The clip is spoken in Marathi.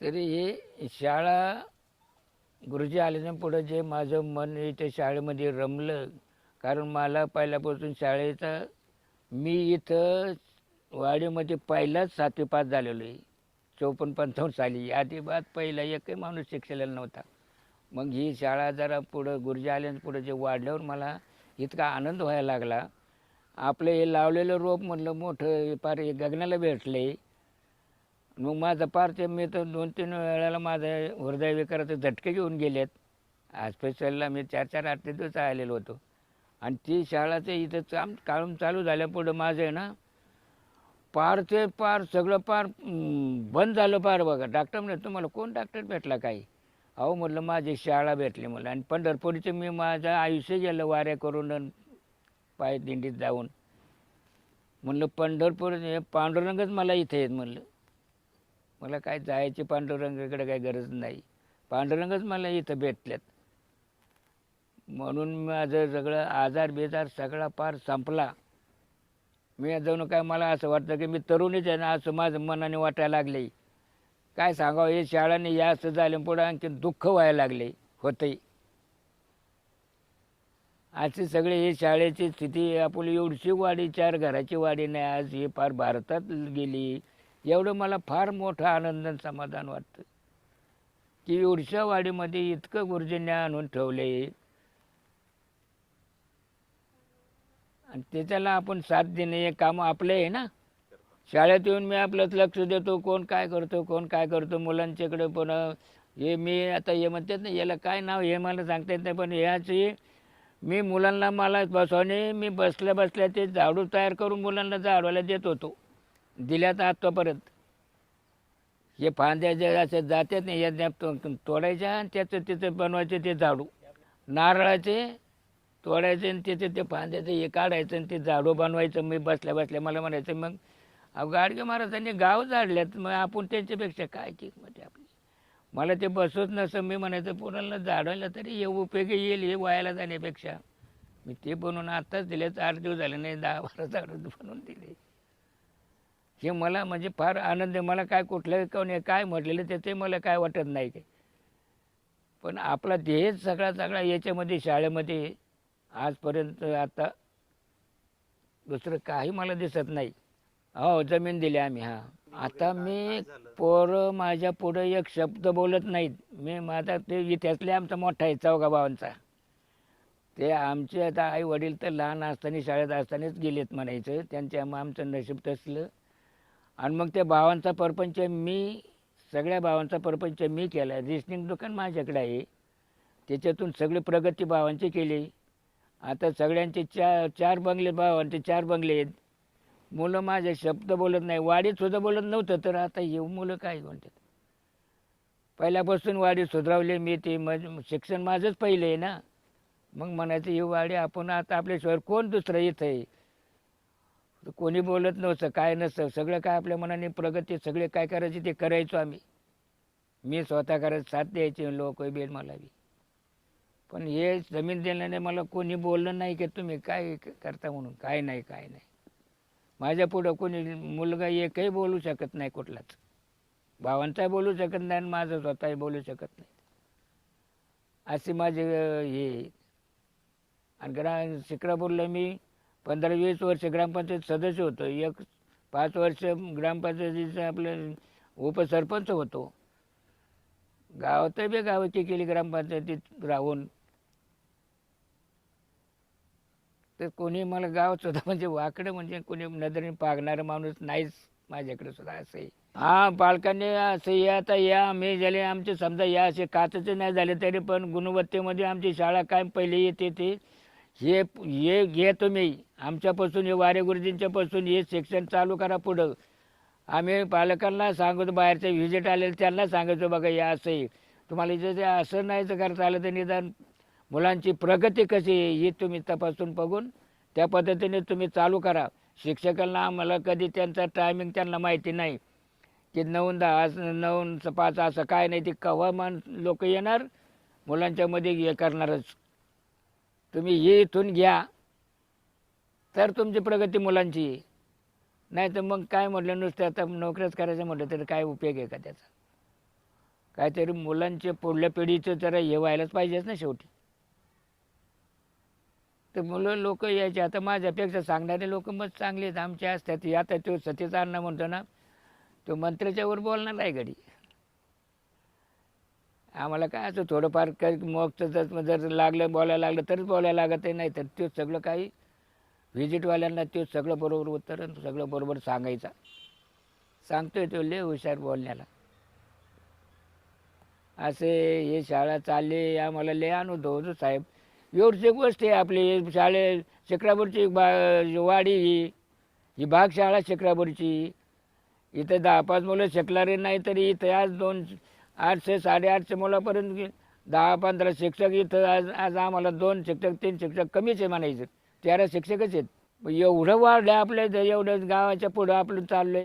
तरी हे शाळा गुरुजी आल्याच्या पुढं जे माझं मन इथे शाळेमध्ये रमलं. कारण मला पहिल्यापासून शाळेचा मी इथं वाडीमध्ये पहिलाच सातवी पास झालेलो आहे. चौपन्न पंचावन्न साली. आधीबात पहिला एकही माणूस शिकलेला नव्हता. मग ही शाळा जरा पुढं गुरुजी आल्याच्या पुढं जे वाढल्यावर मला इतका आनंद व्हायला लागला. आपलं हे लावलेलं रोप म्हणलं मोठं हे पार हे गगनाला भेटले मग माझं पार ते मी तर दोन तीन वेळेला माझं हृदय विकाराचे झटके घेऊन गेले आहेत हॉस्पिटलला मी चार चार आठ ते दिवस आलेलो होतो. आणि ती शाळाचं इथं काम काम चालू झाल्यापुढं माझं आहे ना पार ते पार सगळं पार बंद झालं पार बघा. डॉक्टर म्हणजे तुम्हाला कोण डॉक्टर भेटला काही? अहो म्हटलं माझी शाळा भेटली मला. आणि पंढरपूरचं मी माझं आयुष्य गेलं वाऱ्या करून पाय दिंडीत जाऊन. म्हणलं पंढरपूर हे पांडुरंगच मला इथे आहेत. म्हणलं मला काय जायची पांडुरंगाकडे काही गरज नाही. पांडुरंगच मला इथं भेटल्यात म्हणून माझं सगळं आजार बेजार सगळा पार संपला. मी जाऊन काय मला असं वाटतं की मी तरुणीच आहे ना असं माझं मनाने वाटायला लागले काय सांगावं हे शाळाने या असं झालं पुढं आणखी दुःख व्हायला लागले होते अशी सगळी हे शाळेची स्थिती आपली एवढीशी वाडी चार घराची वाडी नाही आज हे फार भारतात गेली. एवढं मला फार मोठं आनंद आणि समाधान वाटतं. की एवढ्या इतकं गुरुजींनी आणून ठेवले. आणि त्याच्याला आपण साथ देणे हे काम आपलं आहे ना? शाळेत येऊन मी आपलंच लक्ष देतो कोण काय करतो कोण काय करतो मुलांच्याकडे पण हे मी आता हे म्हणतात ना याला काय नाव हे मला सांगता येत नाही पण ह्याची मी मुलांना मला बसवणे मी बसल्या बसल्या ते झाडू तयार करून मुलांना झाडवायला देत होतो. दिल्यात आत्तापर्यंत हे फांद्या जे असे जातात नाही या तो- तोडायच्या आणि त्याचं तिचं बनवायचे ते झाडू. नारळाचे तोडायचे आणि त्याचे ते फांद्याचं हे काढायचं आणि ते झाडू बनवायचं. मी बसल्या बसल्या मला म्हणायचं मग अहो गाडगे महाराजांनी गाव झाडल्यात मग आपण त्यांच्यापेक्षा काय किंमत आहे म्हणजे आपली? मला ते बसवत नसं मी म्हणायचं पोरांना झाडायला तरी हे उपयोगी येईल हे वायाला जाण्यापेक्षा. मी ते बनवून आत्ताच दिले आठ दिवस झाले नाही दहा बारा झाडं बनवून दिले. हे मला म्हणजे फार आनंद आहे. मला काय कुठलं कोणी काय म्हटलेलं ते ते मला काय वाटत नाही काही पण आपला ध्येय सगळा सगळा याच्यामध्ये शाळेमध्ये आजपर्यंत आता दुसरं काही मला दिसत नाही. हो जमीन दिली आम्ही हा. आता मी पोरं माझ्या पुढं एक शब्द बोलत नाहीत. मी माझा ते इतिहासले आमचा मोठा आहे चौघा भावांचा. ते आमचे आता आई वडील तर लहान असताना शाळेत असतानाच गेलेत म्हणायचं. त्यांच्या आमचं नशीब तसलं. आणि मग त्या भावांचा परपंच मी सगळ्या भावांचा परपंच मी केला. रेशनिंग दुकान माझ्याकडे आहे. त्याच्यातून सगळी प्रगती भावांची केली. आता सगळ्यांचे चार चार बंगले भावांचे चार बंगले आहेत. मुलं माझे शब्द बोलत नाही. वाडीत सुद्धा बोलत नव्हतं तर आता येऊ मुलं काय म्हणतात? पहिल्यापासून वाडी सुधारवली मी ते. मज शिक्षण माझंच पहिलं आहे ना. मग म्हणायचं ही वाडी आपण आता आपल्याशिवाय कोण दुसरं येतं आहे? कोणी बोलत नव्हतं काय नसतं. सगळं काय आपल्या मनाने प्रगती सगळे काय करायचे ते करायचो आम्ही. मी स्वतः करत साथ द्यायचे लोक बेड मला बी पण हे जमीन देण्याने मला कोणी बोललं नाही की तुम्ही काय करता म्हणून. काय नाही काय नाही. माझ्या पुढं कोणी मुलगा एकही बोलू शकत नाही कुठलाच. भावांचाही बोलू शकत नाही आणि माझं स्वतःही बोलू शकत नाही. असे माझे हे आणि ग्रा शिक्रापूरला मी पंधरा वीस वर्ष ग्रामपंचायत सदस्य होतो. एक पाच वर्ष ग्रामपंचायतीचं आपलं उपसरपंच होतो. गावात बी गावाची केली ग्रामपंचायतीत राहून. तर कोणी मला गाव सुद्धा म्हणजे वाकडं म्हणजे कोणी नजरेने पागणारा माणूस नाहीच माझ्याकडे सुद्धा असं. हा पालकांनी असं या आता या आम्ही झाले आमचे समजा या असे काचचे नाही झाले तरी पण गुणवत्तेमध्ये आमची शाळा काय पहिले येते ते. हे हे घे तुम्ही. आमच्यापासून हे वारे गुरुजींच्यापासून हे शिक्षण चालू करा पुढं. आम्ही पालकांना सांगतो बाहेरचे व्हिजिट आलेले त्यांना सांगायचो बघा या असं आहे. तुम्हाला जे असं नाही तर करता आलं तर निदान मुलांची प्रगती कशी आहे ही तुम्ही तपासून बघून त्या पद्धतीने तुम्ही चालू करा. शिक्षकांना आम्हाला कधी त्यांचा टायमिंग त्यांना माहिती नाही. की नऊ दहा नऊ पाच असं काय नाही ते केव्हा मान लोक येणार? मुलांच्यामध्ये हे करणारच. तुम्ही हे इथून घ्या. तर तुमची प्रगती मुलांची. नाही तर मग काय म्हटलं नुसतं आता नोकऱ्याच करायचं म्हटलं तर काय उपयोग आहे का त्याचा? काहीतरी मुलांचे पुढल्या पिढीचं जरा हे व्हायलाच पाहिजेच ना शेवटी. तर मुलं लोक यायचे. आता माझ्यापेक्षा सांगणारे लोक मग चांगले आहेत. आमचे असतात. आता तो सतीचा अण्णा म्हणतो ना तो मंत्र्याच्यावर बोलणार आहे घडी आम्हाला काय असं थोडंफार काही मोगचं जर लागलं बोलायला लागलं तरच बोलायला लागत आहे नाही तर ते सगळं काही व्हिजिटवाल्यांना ते सगळं बरोबर उत्तर सगळं बरोबर सांगायचा. सांगतोय तो लय हुशार बोलण्याला. असे हे शाळा चालले आम्हाला लय अनुभव होतो साहेब. एवढी गोष्ट आहे आपली शाळे शिक्रापूरची बा वाडी ही ही भाग शाळा शिक्रापूरची इथं दहा पाच मुलं शिकणारे नाही तरी इथं आज दोन आठशे साडेआठशे मुलापर्यंत गेले. दहा पंधरा शिक्षक इथं आज आज आम्हाला दोन शिक्षक तीन शिक्षक कमीच आहे म्हणायचं. तेरा शिक्षकच आहेत. एवढं वाढलं आपल्या इथं एवढं गावाच्या पुढं आपलं चाललंय.